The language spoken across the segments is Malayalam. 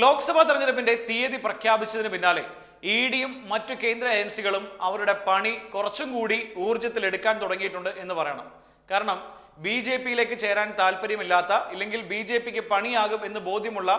ലോക്സഭാ തെരഞ്ഞെടുപ്പിന്റെ തീയതി പ്രഖ്യാപിച്ചതിന് പിന്നാലെ ഇ ഡിയും മറ്റു കേന്ദ്ര ഏജൻസികളും അവരുടെ പണി കുറച്ചും കൂടി ഊർജത്തിൽ എടുക്കാൻ തുടങ്ങിയിട്ടുണ്ട് എന്ന് പറയണം. കാരണം ബി ജെ പിയിലേക്ക് ചേരാൻ താല്പര്യമില്ലാത്ത ഇല്ലെങ്കിൽ ബി ജെ പിക്ക് പണിയാകും എന്ന് ബോധ്യമുള്ള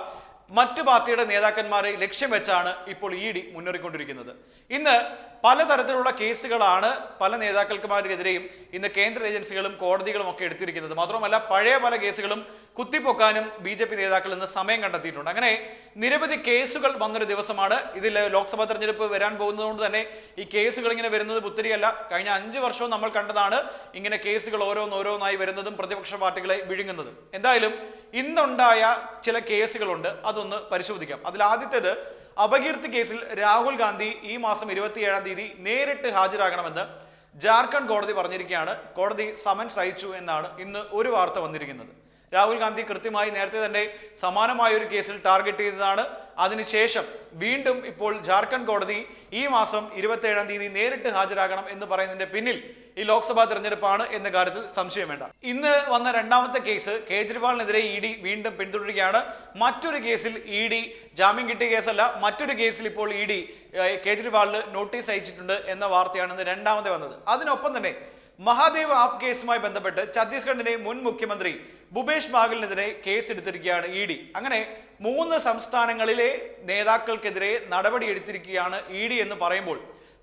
മറ്റു പാർട്ടിയുടെ നേതാക്കന്മാരെ ലക്ഷ്യം വെച്ചാണ് ഇപ്പോൾ ഇ ഡി മുന്നേറിക്കൊണ്ടിരിക്കുന്നത്. ഇന്ന് പലതരത്തിലുള്ള കേസുകളാണ് പല നേതാക്കൾക്കുമാർക്കെതിരെയും ഇന്ന് കേന്ദ്ര ഏജൻസികളും കോടതികളും ഒക്കെ എടുത്തിരിക്കുന്നത്. മാത്രമല്ല പഴയ പല കേസുകളും കുത്തിപ്പൊക്കാനും ബി ജെ പി നേതാക്കൾ ഇന്ന് സമയം കണ്ടെത്തിയിട്ടുണ്ട്. അങ്ങനെ നിരവധി കേസുകൾ വന്നൊരു ദിവസമാണ് ഇതിൽ ലോക്സഭാ തെരഞ്ഞെടുപ്പ് വരാൻ പോകുന്നതുകൊണ്ട് തന്നെ ഈ കേസുകൾ ഇങ്ങനെ വരുന്നത് പുത്തിരിയല്ല. കഴിഞ്ഞ അഞ്ച് വർഷവും നമ്മൾ കണ്ടതാണ് ഇങ്ങനെ കേസുകൾ ഓരോന്നോരോന്നായി വരുന്നതും പ്രതിപക്ഷ പാർട്ടികളെ വിഴുങ്ങുന്നതും. എന്തായാലും ഇന്നുണ്ടായ ചില കേസുകളുണ്ട്. അതൊന്ന് പരിശോധിക്കാം. അതിൽ ആദ്യത്തേത് അപകീർത്തി കേസിൽ രാഹുൽ ഗാന്ധി ഈ മാസം ഇരുപത്തിയേഴാം തീയതി നേരിട്ട് ഹാജരാകണമെന്ന് ജാർഖണ്ഡ് കോടതി പറഞ്ഞിരിക്കുകയാണ്. കോടതി സമൻസ് അയച്ചു എന്നാണ് ഇന്ന് ഒരു വാർത്ത വന്നിരിക്കുന്നത്. രാഹുൽ ഗാന്ധി കൃത്യമായി നേരത്തെ തന്നെ സമാനമായ ഒരു കേസിൽ ടാർഗറ്റ് ചെയ്തതാണ്. അതിനുശേഷം വീണ്ടും ഇപ്പോൾ ജാർഖണ്ഡ് കോടതി ഈ മാസം ഇരുപത്തിയേഴാം തീയതി നേരിട്ട് ഹാജരാകണം എന്ന് പറയുന്നതിന്റെ പിന്നിൽ ഈ ലോക്സഭാ തെരഞ്ഞെടുപ്പാണ് എന്ന കാര്യത്തിൽ സംശയം വേണ്ട. ഇന്ന് വന്ന രണ്ടാമത്തെ കേസ് കേജ്രിവാളിനെതിരെ ഇ ഡി വീണ്ടും പിന്തുടരുകയാണ്. മറ്റൊരു കേസിൽ ഇ ഡി ജാമ്യം കിട്ടിയ കേസല്ല മറ്റൊരു കേസിൽ ഇപ്പോൾ ഇ ഡി കേജ്രിവാളിന് നോട്ടീസ് അയച്ചിട്ടുണ്ട് എന്ന വാർത്തയാണ് ഇന്ന് രണ്ടാമത് വന്നത്. അതിനൊപ്പം തന്നെ മഹാദേവ് ആപ്പ് കേസുമായി ബന്ധപ്പെട്ട് ഛത്തീസ്ഗഡിന്റെ മുൻ മുഖ്യമന്ത്രി ഭൂപേഷ് ബാഗലിനെതിരെ കേസെടുത്തിരിക്കുകയാണ് ഇ ഡി. അങ്ങനെ മൂന്ന് സംസ്ഥാനങ്ങളിലെ നേതാക്കൾക്കെതിരെ നടപടി എടുത്തിരിക്കുകയാണ് ഇ ഡി എന്ന് പറയുമ്പോൾ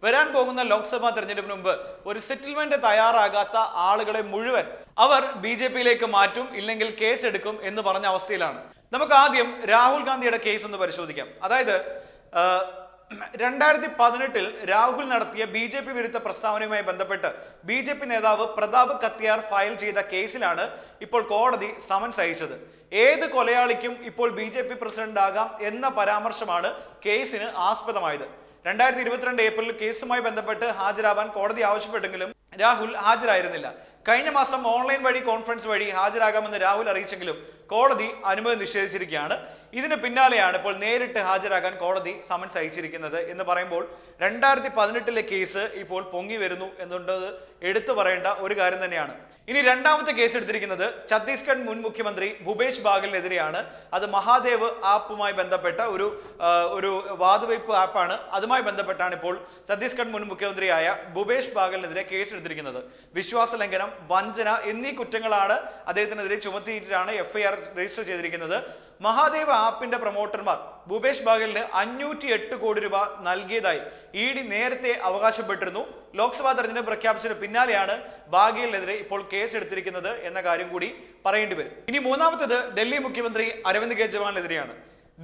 വരാൻ പോകുന്ന ലോക്സഭാ തെരഞ്ഞെടുപ്പിന് മുമ്പ് ഒരു സെറ്റിൽമെന്റ് തയ്യാറാകാത്ത ആളുകളെ മുഴുവൻ അവർ ബി ജെ പിയിലേക്ക് മാറ്റും ഇല്ലെങ്കിൽ കേസ് എടുക്കും എന്ന് പറഞ്ഞ അവസ്ഥയിലാണ്. നമുക്ക് ആദ്യം രാഹുൽ ഗാന്ധിയുടെ കേസ് ഒന്ന് പരിശോധിക്കാം. അതായത് രണ്ടായിരത്തി പതിനെട്ടിൽ രാഹുൽ നടത്തിയ ബി ജെ പി വിരുദ്ധ പ്രസ്താവനയുമായി ബന്ധപ്പെട്ട് ബി ജെ പി നേതാവ് പ്രതാപ് കത്തിയാർ ഫയൽ ചെയ്ത കേസിലാണ് ഇപ്പോൾ കോടതി സമൻസ് അയച്ചത്. ഏത് കൊലയാളിക്കും ഇപ്പോൾ ബി ജെ പി പ്രസിഡന്റ് ആകാം എന്ന പരാമർശമാണ് കേസിന് ആസ്പദമായത്. രണ്ടായിരത്തി ഇരുപത്തിരണ്ട് ഏപ്രിലിൽ കേസുമായി ബന്ധപ്പെട്ട് ഹാജരാവാൻ കോടതി ആവശ്യപ്പെട്ടെങ്കിലും രാഹുൽ ഹാജരായിരുന്നില്ല. കഴിഞ്ഞ മാസം ഓൺലൈൻ വഴി കോൺഫറൻസ് വഴി ഹാജരാകാമെന്ന് രാഹുൽ അറിയിച്ചെങ്കിലും കോടതി അനുമതി നിഷേധിച്ചിരിക്കുകയാണ്. ഇതിന് പിന്നാലെയാണ് ഇപ്പോൾ നേരിട്ട് ഹാജരാകാൻ കോടതി സമൻസ് അയച്ചിരിക്കുന്നത് എന്ന് പറയുമ്പോൾ രണ്ടായിരത്തി പതിനെട്ടിലെ കേസ് ഇപ്പോൾ പൊങ്ങി വരുന്നു എന്നുള്ളത് എടുത്തു പറയേണ്ട ഒരു കാര്യം തന്നെയാണ്. ഇനി രണ്ടാമത്തെ കേസ് എടുത്തിരിക്കുന്നത് ഛത്തീസ്ഗഡ് മുൻ മുഖ്യമന്ത്രി ഭൂപേഷ് ബാഗലിനെതിരെയാണ്. അത് മഹാദേവ് ആപ്പുമായി ബന്ധപ്പെട്ട ഒരു ഒരു വാതുവയ്പ് ആപ്പാണ്. അതുമായി ബന്ധപ്പെട്ടാണ് ഇപ്പോൾ ഛത്തീസ്ഗഡ് മുൻ മുഖ്യമന്ത്രിയായ ഭൂപേഷ് ബാഗലിനെതിരെ കേസ് എടുത്തിരിക്കുന്നത്. വിശ്വാസ ലംഘനം വഞ്ചന എന്നീ കുറ്റങ്ങളാണ് അദ്ദേഹത്തിനെതിരെ ചുമത്തിയിട്ടാണ് എഫ്ഐആർ രജിസ്റ്റർ ചെയ്തിരിക്കുന്നത്. മഹാദേവ് ആപ്പിന്റെ പ്രൊമോട്ടർമാർ ഭൂപേഷ് ബാഗലിന് അഞ്ഞൂറ്റി എട്ട് കോടി രൂപ നൽകിയതായി ഇ ഡി നേരത്തെ അവകാശപ്പെട്ടിരുന്നു. ലോക്സഭാ തെരഞ്ഞെടുപ്പ് പ്രഖ്യാപിച്ചതിന് പിന്നാലെയാണ് ബാഗേലിനെതിരെ ഇപ്പോൾ കേസ് എടുത്തിരിക്കുന്നത് എന്ന കാര്യം കൂടി പറയേണ്ടി വരും. ഇനി മൂന്നാമത്തേത് ഡൽഹി മുഖ്യമന്ത്രി അരവിന്ദ് കെജ്രിവാളിനെതിരെയാണ്.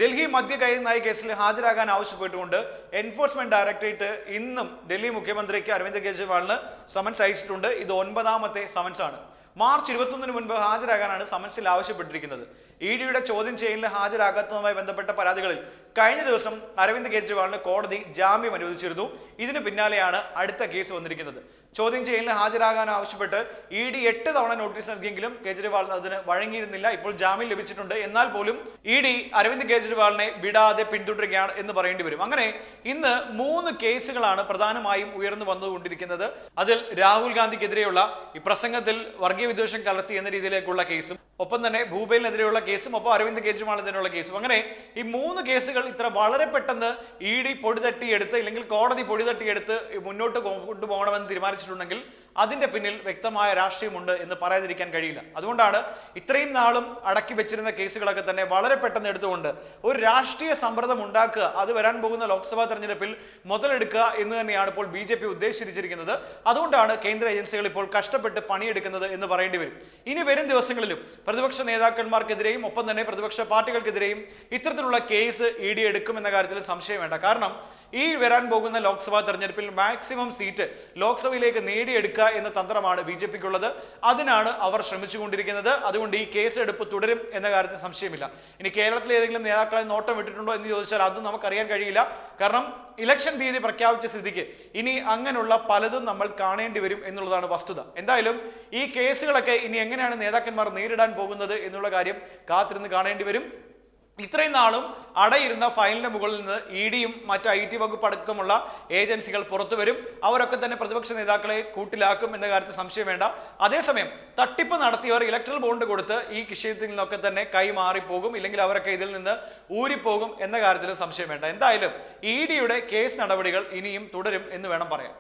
ഡൽഹി മദ്യകയ നയ കേസിൽ ഹാജരാകാൻ ആവശ്യപ്പെട്ടുകൊണ്ട് എൻഫോഴ്സ്മെന്റ് ഡയറക്ടറേറ്റ് ഇന്നും ഡൽഹി മുഖ്യമന്ത്രിക്ക് അരവിന്ദ് കെജ്രിവാളിന് സമൻസ് അയച്ചിട്ടുണ്ട്. ഇത് ഒൻപതാമത്തെ സമൻസ് ആണ്. മാർച്ച് ഇരുപത്തൊന്നിന് മുൻപ് ഹാജരാകാനാണ് സമൻസിൽ ആവശ്യപ്പെട്ടിരിക്കുന്നത്. ഇ ഡിയുടെ ചോദ്യം ചെയ്യലിന് ഹാജരാകാത്തതുമായി ബന്ധപ്പെട്ട പരാതികളിൽ കഴിഞ്ഞ ദിവസം അരവിന്ദ് കെജ്രിവാളിന് കോടതി ജാമ്യം അനുവദിച്ചിരുന്നു. ഇതിന് പിന്നാലെയാണ് അടുത്ത കേസ് വന്നിരിക്കുന്നത്. ചോദ്യം ചെയ്യലിന് ഹാജരാകാൻ ആവശ്യപ്പെട്ട് ഇ ഡി എട്ട് തവണ നോട്ടീസ് നൽകിയെങ്കിലും കേജ്രിവാൾ അതിന് വഴങ്ങിയിരുന്നില്ല. ഇപ്പോൾ ജാമ്യം ലഭിച്ചിട്ടുണ്ട്. എന്നാൽ പോലും ഇ ഡി അരവിന്ദ് കേജ്രിവാളിനെ വിടാതെ പിന്തുടരുകയാണ് എന്ന് പറയേണ്ടി വരും. അങ്ങനെ ഇന്ന് മൂന്ന് കേസുകളാണ് പ്രധാനമായും ഉയർന്നു വന്നുകൊണ്ടിരിക്കുന്നത്. അതിൽ രാഹുൽ ഗാന്ധിക്കെതിരെയുള്ള ഈ പ്രസംഗത്തിൽ വർഗീയ വിദ്വേഷം കലർത്തി എന്ന രീതിയിലേക്കുള്ള കേസും ഒപ്പം തന്നെ ഭൂപേലിനെതിരെയുള്ള കേസും ഒപ്പം അരവിന്ദ് കെജ്രിവാളിനെതിരെയുള്ള കേസും. അങ്ങനെ ഈ മൂന്ന് കേസുകൾ ഇത്ര വളരെ പെട്ടെന്ന് ഇ ഡി പൊടിതട്ടിയെടുത്ത് ഇല്ലെങ്കിൽ കോടതി പൊടിതട്ടിയെടുത്ത് മുന്നോട്ട് കൊണ്ടുപോകണമെന്ന് തീരുമാനിച്ചിട്ടുണ്ടെങ്കിൽ അതിന്റെ പിന്നിൽ വ്യക്തമായ രാഷ്ട്രീയമുണ്ട് എന്ന് പറയാതിരിക്കാൻ കഴിയില്ല. അതുകൊണ്ടാണ് ഇത്രയും നാളും അടക്കി വെച്ചിരുന്ന കേസുകളൊക്കെ തന്നെ വളരെ പെട്ടെന്ന് എടുത്തുകൊണ്ട് ഒരു രാഷ്ട്രീയ സമ്മർദ്ദം ഉണ്ടാക്കുക അത് വരാൻ പോകുന്ന ലോക്സഭാ തെരഞ്ഞെടുപ്പിൽ മുതലെടുക്കുക എന്ന് തന്നെയാണ് ഇപ്പോൾ ബി ജെ പി ഉദ്ദേശിച്ചിരിക്കുന്നത് അതുകൊണ്ടാണ് കേന്ദ്ര ഏജൻസികൾ ഇപ്പോൾ കഷ്ടപ്പെട്ട് പണിയെടുക്കുന്നത് എന്ന് പറയേണ്ടി വരും. ഇനി വരും ദിവസങ്ങളിലും പ്രതിപക്ഷ നേതാക്കന്മാർക്കെതിരെയും ഒപ്പം തന്നെ പ്രതിപക്ഷ പാർട്ടികൾക്കെതിരെയും ഇത്തരത്തിലുള്ള കേസ് ഇ ഡി എടുക്കുമെന്ന കാര്യത്തിൽ സംശയം വേണ്ട. കാരണം ഈ വരാൻ പോകുന്ന ലോക്സഭാ തെരഞ്ഞെടുപ്പിൽ മാക്സിമം സീറ്റ് ലോക്സഭയിലേക്ക് നേടിയെടുക്കുക എന്ന തന്ത്രമാണ് ബി ജെ പിക്കുള്ളത്. അതിനാണ് അവർ ശ്രമിച്ചുകൊണ്ടിരിക്കുന്നത്. അതുകൊണ്ട് ഈ കേസ് എടുപ്പ് തുടരും എന്ന കാര്യത്തിൽ സംശയമില്ല. ഇനി കേരളത്തിലെ ഏതെങ്കിലും നേതാക്കളെ നോട്ടം വിട്ടിട്ടുണ്ടോ എന്ന് ചോദിച്ചാൽ അതും നമുക്കറിയാൻ കഴിയില്ല. കാരണം ഇലക്ഷൻ തീയതി പ്രഖ്യാപിച്ച സ്ഥിതിക്ക് ഇനി അങ്ങനെയുള്ള പലതും നമ്മൾ കാണേണ്ടി വരും എന്നുള്ളതാണ് വസ്തുത. എന്തായാലും ഈ കേസുകളൊക്കെ ഇനി എങ്ങനെയാണ് നേതാക്കന്മാർ നേരിടാൻ പോകുന്നത് എന്നുള്ള കാര്യം കാത്തിരുന്ന് കാണേണ്ടി വരും. ഇത്രയും നാളും അടയിരുന്ന ഫയലിന്റെ മുകളിൽ നിന്ന് ഇ ഡിയും മറ്റ് ഐ ടി വകുപ്പ് അടക്കമുള്ള ഏജൻസികൾ പുറത്തു വരും. അവരൊക്കെ തന്നെ പ്രതിപക്ഷ നേതാക്കളെ കൂട്ടിലാക്കും എന്ന കാര്യത്തിൽ സംശയം വേണ്ട. അതേസമയം തട്ടിപ്പ് നടത്തിയവർ ഇലക്ട്രൽ ബോണ്ട് കൊടുത്ത് ഈ വിഷയത്തിൽ നിന്നൊക്കെ തന്നെ കൈമാറിപ്പോകും. ഇല്ലെങ്കിൽ അവരൊക്കെ ഇതിൽ നിന്ന് ഊരിപ്പോകും എന്ന കാര്യത്തിൽ സംശയം വേണ്ട. എന്തായാലും ഇ ഡിയുടെ കേസ് നടപടികൾ ഇനിയും തുടരും എന്ന് വേണം പറയാൻ.